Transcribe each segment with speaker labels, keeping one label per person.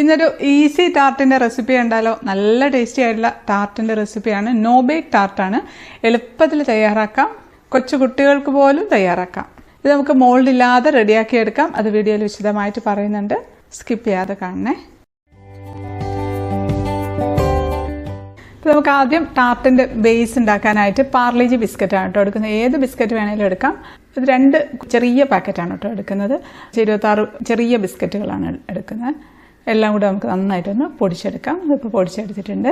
Speaker 1: ഇന്നൊരു easy ടാർട്ടിന്റെ recipe ഉണ്ടല്ലോ നല്ല ടേസ്റ്റി ആയിട്ടുള്ള ടാർട്ടിന്റെ റെസിപ്പിയാണ് നോ ബേക്ക് ടാർട്ടാണ് എളുപ്പത്തിൽ തയ്യാറാക്കാം. കൊച്ചു കുട്ടികൾക്ക് പോലും തയ്യാറാക്കാം. ഇത് നമുക്ക് മോൾഡ് ഇല്ലാതെ റെഡിയാക്കി എടുക്കാം. അത് വീഡിയോയിൽ വിശദമായിട്ട് പറയുന്നുണ്ട്. സ്കിപ്പ് ചെയ്യാതെ കാണണേ. നമുക്ക് ആദ്യം ടാർട്ടിന്റെ ബേസ് ഉണ്ടാക്കാനായിട്ട് പാർലേജി ബിസ്ക്കറ്റാണ് കേട്ടോ എടുക്കുന്നത്. ഏത് ബിസ്ക്കറ്റ് വേണേലും എടുക്കാം. ഇത് രണ്ട് ചെറിയ പാക്കറ്റാണ് കേട്ടോ എടുക്കുന്നത്. ഇരുപത്താറ് ചെറിയ ബിസ്ക്കറ്റുകളാണ് എടുക്കുന്നത്. എല്ലാം കൂടെ നമുക്ക് നന്നായിട്ടൊന്ന് പൊടിച്ചെടുക്കാം. ഇതിപ്പോൾ പൊടിച്ചെടുത്തിട്ടുണ്ട്.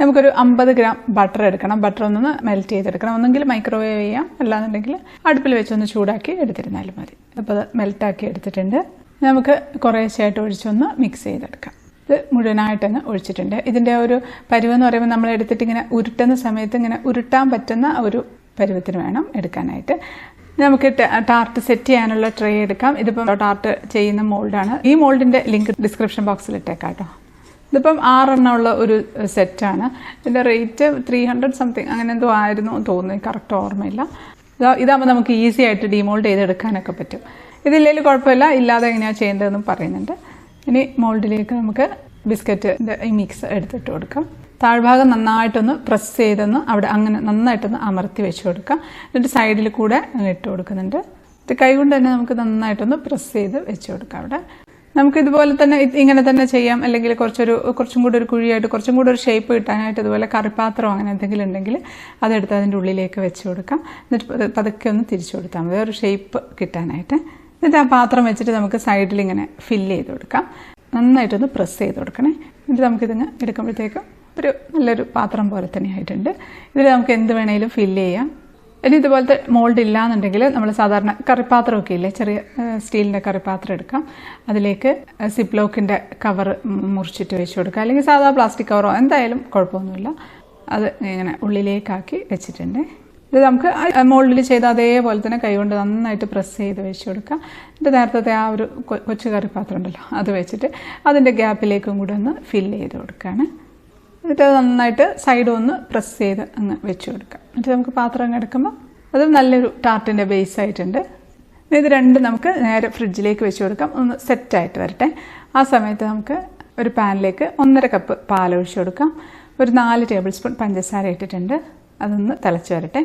Speaker 1: നമുക്കൊരു അമ്പത് ഗ്രാം ബട്ടർ എടുക്കണം. ബട്ടർ ഒന്ന് മെൽറ്റ് ചെയ്തെടുക്കണം. ഒന്നെങ്കിൽ മൈക്രോവേവ് ചെയ്യാം. അല്ലാന്നുണ്ടെങ്കിൽ അടുപ്പിൽ വെച്ചൊന്ന് ചൂടാക്കി എടുത്തിരുന്നാലും മതി. അപ്പോൾ അത് മെൽറ്റാക്കി എടുത്തിട്ടുണ്ട്. നമുക്ക് കുറേശ്ശായിട്ട് ഒഴിച്ചൊന്ന് മിക്സ് ചെയ്തെടുക്കാം. ഇത് മുഴുവനായിട്ടങ്ങ് ഒഴിച്ചിട്ടുണ്ട്. ഇതിന്റെ ഒരു പരുവെന്ന് പറയുമ്പോൾ നമ്മൾ എടുത്തിട്ട് ഇങ്ങനെ ഉരുട്ടുന്ന സമയത്ത് ഇങ്ങനെ ഉരുട്ടാൻ പറ്റുന്ന ഒരു പരുവത്തിന് വേണം എടുക്കാനായിട്ട്. നമുക്ക് ടാർട്ട് സെറ്റ് ചെയ്യാനുള്ള ട്രേ എടുക്കാം. ഇതിപ്പം ടാർട്ട് ചെയ്യുന്ന മോൾഡാണ്. ഈ മോൾഡിന്റെ ലിങ്ക് ഡിസ്ക്രിപ്ഷൻ ബോക്സിൽ ഇട്ടേക്കാം കേട്ടോ ഇതിപ്പം ആറെണ്ണമുള്ള ഒരു സെറ്റാണ് ഇതിന്റെ റേറ്റ് ത്രീ ഹൺഡ്രഡ് സംതിങ് അങ്ങനെ എന്തോ ആയിരുന്നു തോന്നുന്നു. കറക്റ്റ് ഓർമ്മയില്ല. ഇതാ ഇതാകുമ്പോൾ നമുക്ക് ഈസി ആയിട്ട് ഡിമോൾഡ് ചെയ്തെടുക്കാനൊക്കെ പറ്റും. ഇതില്ലെങ്കിൽ കുഴപ്പമില്ല. ഇല്ലാതെ എങ്ങനെയാണ് ചെയ്യേണ്ടതെന്നും പറയുന്നുണ്ട്. ഇനി മോൾഡിലേക്ക് നമുക്ക് ബിസ്ക്കറ്റിന്റെ മിക്സ് എടുത്തിട്ട് കൊടുക്കാം. താഴ്ഭാഗം നന്നായിട്ടൊന്ന് പ്രസ് ചെയ്തൊന്ന് അവിടെ അങ്ങനെ നന്നായിട്ടൊന്ന് അമർത്തി വെച്ച് കൊടുക്കാം. എന്നിട്ട് സൈഡിൽ കൂടെ ഇട്ട് കൊടുക്കുന്നുണ്ട്. ഇത് കൈകൊണ്ട് തന്നെ നമുക്ക് നന്നായിട്ടൊന്ന് പ്രസ് ചെയ്ത് വെച്ച് കൊടുക്കാം അവിടെ. നമുക്ക് ഇതുപോലെ തന്നെ ഇങ്ങനെ തന്നെ ചെയ്യാം. അല്ലെങ്കിൽ കുറച്ചൊരു കുറച്ചും കൂടെ ഒരു കുഴിയായിട്ട് കുറച്ചും കൂടെ ഒരു ഷേപ്പ് കിട്ടാനായിട്ട് ഇതുപോലെ കറിപ്പാത്രം അങ്ങനെ എന്തെങ്കിലും ഉണ്ടെങ്കിൽ അതെടുത്ത് അതിന്റെ ഉള്ളിലേക്ക് വെച്ച് കൊടുക്കാം. എന്നിട്ട് പതുക്കെ ഒന്ന് തിരിച്ചു കൊടുത്താൽ മതി. ഒരു ഷേപ്പ് കിട്ടാനായിട്ട്. എന്നിട്ട് ആ പാത്രം വെച്ചിട്ട് നമുക്ക് സൈഡിൽ ഇങ്ങനെ ഫില്ല് ചെയ്ത് കൊടുക്കാം. നന്നായിട്ടൊന്ന് പ്രസ് ചെയ്ത് കൊടുക്കണേ. എന്നിട്ട് നമുക്കിതിങ്ങനെ എടുക്കുമ്പോഴത്തേക്കും ഒരു നല്ലൊരു പാത്രം പോലെ തന്നെ ആയിട്ടുണ്ട്. ഇതിൽ നമുക്ക് എന്ത് വേണേലും ഫില്ല് ചെയ്യാം. ഇനി ഇതുപോലത്തെ മോൾഡ് ഇല്ലാന്നുണ്ടെങ്കിൽ നമ്മൾ സാധാരണ കറിപ്പാത്രമൊക്കെ ഇല്ലേ? ചെറിയ സ്റ്റീലിന്റെ കറിപ്പാത്രം എടുക്കാം. അതിലേക്ക് സിപ്പ് ലോക്കിന്റെ കവർ മുറിച്ചിട്ട് വെച്ച് കൊടുക്കുക അല്ലെങ്കിൽ സാധാ പ്ലാസ്റ്റിക് കവറോ എന്തായാലും കുഴപ്പമൊന്നുമില്ല. അത് ഇങ്ങനെ ഉള്ളിലേക്കാക്കി വെച്ചിട്ടുണ്ട്. ഇത് നമുക്ക് മോൾഡിൽ ചെയ്ത അതേപോലെ തന്നെ കൈകൊണ്ട് നന്നായിട്ട് പ്രസ് ചെയ്ത് വെച്ച് കൊടുക്കാം. എന്റെ നേരത്തെ ആ ഒരു കൊച്ചു കറിപ്പാത്രം ഉണ്ടല്ലോ അത് വെച്ചിട്ട് അതിന്റെ ഗ്യാപ്പിലേക്കും കൂടെ ഒന്ന് ഫില്ല് ചെയ്ത് കൊടുക്കുകയാണ് എന്നിട്ട് അത് നന്നായിട്ട് സൈഡ് ഒന്ന് പ്രസ് ചെയ്ത് അങ്ങ് വെച്ച് കൊടുക്കാം എന്നിട്ട് നമുക്ക് പാത്രം അങ്ങ് എടുക്കുമ്പോൾ അതും നല്ലൊരു ടാർട്ടിന്റെ ബേസ് ആയിട്ടുണ്ട്. ഇത് രണ്ട് നമുക്ക് നേരെ ഫ്രിഡ്ജിലേക്ക് വെച്ച് കൊടുക്കാം. ഒന്ന് സെറ്റായിട്ട് വരട്ടെ. ആ സമയത്ത് നമുക്ക് ഒരു പാനിലേക്ക് ഒന്നര കപ്പ് പാൽ ഒഴിച്ചു കൊടുക്കാം. ഒരു നാല് ടേബിൾ സ്പൂൺ പഞ്ചസാര ഇട്ടിട്ടുണ്ട്. അതൊന്ന് തിളച്ച് വരട്ടെ.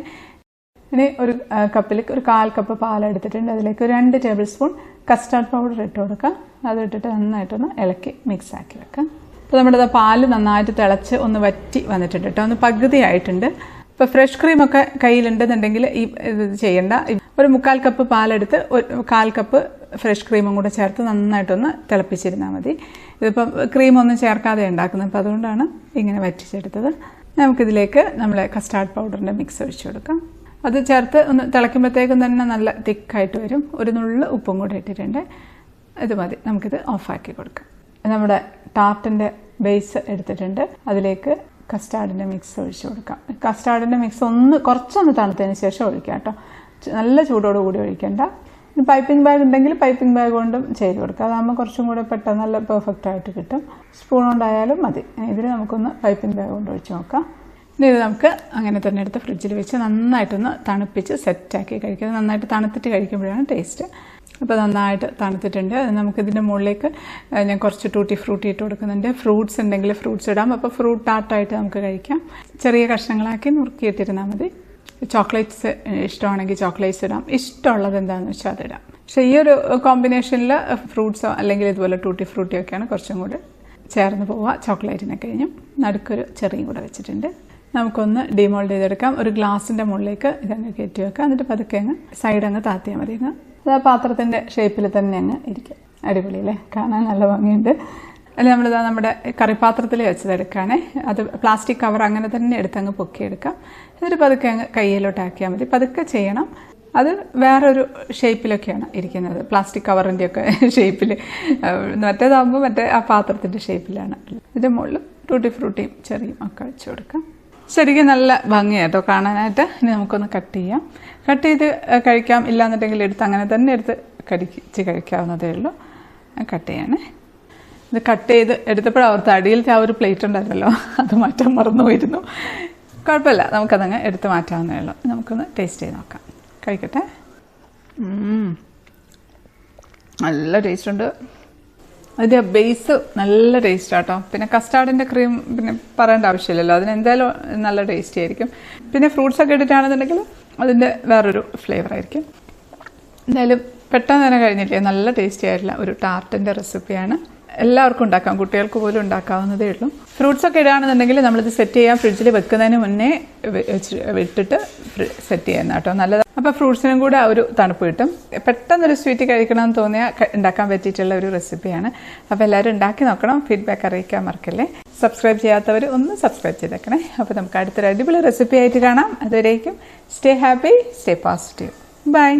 Speaker 1: ഇനി ഒരു കപ്പിലേക്ക് ഒരു കാൽ കപ്പ് പാൽ എടുത്തിട്ടുണ്ട്. അതിലേക്ക് ഒരു രണ്ട് ടേബിൾ സ്പൂൺ കസ്റ്റാർഡ് പൗഡർ ഇട്ട് കൊടുക്കാം. അത് ഇട്ടിട്ട് നന്നായിട്ടൊന്ന് ഇളക്കി മിക്സ് ആക്കി വെക്കാം. അപ്പോൾ നമ്മുടെ പാൽ നന്നായിട്ട് തിളച്ച് ഒന്ന് വറ്റി വന്നിട്ടുണ്ട് കേട്ടോ. ഒന്ന് പകുതി ആയിട്ടുണ്ട് ഇപ്പോൾ ഫ്രഷ് ക്രീമൊക്കെ കയ്യിലുണ്ടെന്നുണ്ടെങ്കിൽ ഈ ഇത് ചെയ്യണ്ട. ഒരു മുക്കാൽ കപ്പ് പാലെടുത്ത് ഒരു കാൽ കപ്പ് ഫ്രഷ് ക്രീമും കൂടെ ചേർത്ത് നന്നായിട്ടൊന്ന് തിളപ്പിച്ചിരുന്നാൽ മതി. ഇതിപ്പം ക്രീമൊന്നും ചേർക്കാതെ ഉണ്ടാക്കുന്നത് അപ്പോൾ അതുകൊണ്ടാണ് ഇങ്ങനെ വറ്റിച്ചെടുത്തത്. നമുക്കിതിലേക്ക് നമ്മളെ കസ്റ്റാർഡ് പൗഡറിന്റെ മിക്സ് ഒഴിച്ചു കൊടുക്കാം. അത് ചേർത്ത് ഒന്ന് തിളയ്ക്കുമ്പോഴത്തേക്കും തന്നെ നല്ല തിക്കായിട്ട് വരും. ഒരു നുള്ള ഉപ്പും കൂടെ ഇട്ടിട്ടുണ്ട്. ഇത് മതി. നമുക്കിത് ഓഫാക്കി കൊടുക്കാം. നമ്മുടെ ടാർട്ടിന്റെ ബേസ് എടുത്തിട്ടുണ്ട്. അതിലേക്ക് കസ്റ്റാർഡിന്റെ മിക്സ് ഒഴിച്ചു കൊടുക്കാം. കസ്റ്റാർഡിന്റെ മിക്സ് ഒന്ന് കുറച്ചൊന്ന് തണുത്തതിന് ശേഷം ഒഴിക്കാം കേട്ടോ. നല്ല ചൂടോട് കൂടി ഒഴിക്കേണ്ട. പൈപ്പിംഗ് ബാഗ് ഉണ്ടെങ്കിൽ പൈപ്പിംഗ് ബാഗ് കൊണ്ടും ചെയ്ത് കൊടുക്കുക അതാകുമ്പോൾ കുറച്ചും കൂടെ പെട്ടെന്ന് നല്ല പെർഫെക്റ്റ് ആയിട്ട് കിട്ടും. സ്പൂൺ കൊണ്ടായാലും മതി. ഇതിൽ നമുക്കൊന്ന് പൈപ്പിംഗ് ബാഗ് കൊണ്ട് ഒഴിച്ച് നോക്കാം. ഇത് നമുക്ക് അങ്ങനെ തന്നെ എടുത്ത് ഫ്രിഡ്ജിൽ വെച്ച് നന്നായിട്ടൊന്ന് തണുപ്പിച്ച് സെറ്റാക്കി കഴിക്കുക നന്നായിട്ട് തണുത്തിട്ട് കഴിക്കുമ്പോഴാണ് ടേസ്റ്റ് അപ്പോൾ നന്നായിട്ട് തണുത്തിട്ടുണ്ട്. നമുക്കിതിന്റെ മുകളിലേക്ക് ഞാൻ കുറച്ച് ടൂട്ടി ഫ്രൂട്ടി ഇട്ട് കൊടുക്കുന്നുണ്ട്. ഫ്രൂട്ട്സ് ഉണ്ടെങ്കിൽ ഫ്രൂട്ട്സ് ഇടാം. അപ്പോൾ ഫ്രൂട്ട് ടാർട്ടായിട്ട് നമുക്ക് കഴിക്കാം. ചെറിയ കഷ്ണങ്ങളാക്കി നുറുക്കിയിട്ടിരുന്നാൽ മതി. ചോക്ലേറ്റ്സ് ഇഷ്ടമാണെങ്കിൽ ചോക്ലേറ്റ്സ് ഇടാം. ഇഷ്ടമുള്ളത് എന്താണെന്ന് വെച്ചാൽ അതിടാം പക്ഷേ ഈ ഒരു കോമ്പിനേഷനിൽ ഫ്രൂട്ട്സോ അല്ലെങ്കിൽ ഇതുപോലെ ടൂട്ടി ഫ്രൂട്ടിയൊക്കെയാണ് കുറച്ചും കൂടി ചേർന്ന് പോവുക. ചോക്ലേറ്റിനെ കഴിഞ്ഞും നടുക്കൊരു ചെറിയും കൂടെ വെച്ചിട്ടുണ്ട്. നമുക്കൊന്ന് ഡിമോൾഡ് ചെയ്തെടുക്കാം. ഒരു ഗ്ലാസിന്റെ മുകളിലേക്ക് ഇതങ്ങ് കയറ്റി വെക്കാം. എന്നിട്ട് പതുക്കെ അങ്ങ് സൈഡ് അങ്ങ് താത്തിയാൽ മതി. അങ്ങ് അത് ആ പാത്രത്തിന്റെ ഷേപ്പിൽ തന്നെ അങ്ങ് ഇരിക്കും. അടിപൊളി അല്ലേ കാണാൻ നല്ല ഭംഗിയുണ്ട്. അല്ലെ നമ്മളിതാ നമ്മുടെ കറിപ്പാത്രത്തിൽ വെച്ചതെടുക്കുകയാണേ അത് പ്ലാസ്റ്റിക് കവർ അങ്ങനെ തന്നെ എടുത്തങ്ങ് പൊക്കിയെടുക്കാം. എന്നിട്ട് പതുക്കെ അങ്ങ് കയ്യിലോട്ടാക്കിയാൽ മതി. പതുക്കെ ചെയ്യണം. അത് വേറൊരു ഷേപ്പിലൊക്കെയാണ് ഇരിക്കുന്നത്. പ്ലാസ്റ്റിക് കവറിന്റെയൊക്കെ ഷേപ്പിൽ മറ്റേതാകുമ്പോൾ മറ്റേ ആ പാത്രത്തിന്റെ ഷേപ്പിലാണ് ഇതിന്റെ മുകളിൽ ടൂട്ടി ഫ്രൂട്ടിയും ചെറിയും ഒക്കെ വെച്ച് കൊടുക്കാം. ശരിക്കും നല്ല ഭംഗിയാട്ടോ കാണാനായിട്ട്. ഇനി നമുക്കൊന്ന് കട്ട് ചെയ്യാം. കട്ട് ചെയ്ത് കഴിക്കാം. ഇല്ലാന്നുണ്ടെങ്കിൽ എടുത്ത് അങ്ങനെ തന്നെ എടുത്ത് കടിച്ച് കഴിക്കാവുന്നതേ ഉള്ളൂ. കട്ട് ചെയ്യണേ. ഇത് കട്ട് ചെയ്ത് എടുത്തപ്പോൾ അവർക്ക് അടിയിലത്തെ ആ ഒരു പ്ലേറ്റ് ഉണ്ടായിരുന്നല്ലോ. അത് മാറ്റാൻ മറന്നു പോയിരുന്നു കുഴപ്പമില്ല. നമുക്കതങ്ങ് എടുത്ത് മാറ്റാവുന്നേ ഉള്ളൂ. നമുക്കൊന്ന് ടേസ്റ്റ് ചെയ്ത് നോക്കാം. കഴിക്കട്ടെ. നല്ല ടേസ്റ്റ് ഉണ്ട്. അതിന്റെ ബേസ് നല്ല ടേസ്റ്റ് ആട്ടോ. പിന്നെ കസ്റ്റാർഡിന്റെ ക്രീം പിന്നെ പറയേണ്ട ആവശ്യമില്ലല്ലോ. അതിന് എന്തായാലും നല്ല ടേസ്റ്റി ആയിരിക്കും. പിന്നെ ഫ്രൂട്ട്സ് ഒക്കെ ഇട്ടിട്ടാണെന്നുണ്ടെങ്കിൽ അതിന്റെ വേറൊരു ഫ്ലേവർ ആയിരിക്കും. എന്തായാലും പെട്ടെന്ന് തന്നെ കഴിഞ്ഞില്ലേ? നല്ല ടേസ്റ്റി ആയിട്ടുള്ള ഒരു ടാർട്ടിന്റെ റെസിപ്പിയാണ് എല്ലാവർക്കും ഉണ്ടാക്കാം. കുട്ടികൾക്ക് പോലും ഉണ്ടാക്കാവുന്നതേ ഉള്ളൂ. ഫ്രൂട്ട്സ് ഒക്കെ ഇടുകയാണെന്നുണ്ടെങ്കിൽ നമ്മളിത് സെറ്റ് ചെയ്യാം. ഫ്രിഡ്ജിൽ വെക്കുന്നതിന് മുന്നേ വിട്ടിട്ട് സെറ്റ് ചെയ്യുന്ന കേട്ടോ നല്ലത് അപ്പോൾ ഫ്രൂട്ട്സിനും കൂടെ ഒരു തണുപ്പ് കിട്ടും. പെട്ടെന്നൊരു സ്വീറ്റ് കഴിക്കണമെന്ന് തോന്നിയാൽ ഉണ്ടാക്കാൻ പറ്റിയിട്ടുള്ള ഒരു റെസിപ്പിയാണ്. അപ്പോൾ എല്ലാവരും ഉണ്ടാക്കി നോക്കണം. ഫീഡ്ബാക്ക് അറിയിക്കാൻ മറക്കല്ലേ. സബ്സ്ക്രൈബ് ചെയ്യാത്തവർ ഒന്ന് സബ്സ്ക്രൈബ് ചെയ്തേക്കണേ. അപ്പോൾ നമുക്ക് അടുത്തൊരു അടിപൊളി റെസിപ്പി ആയിട്ട് കാണാം. അതുവരേക്കും stay happy stay positive. Bye.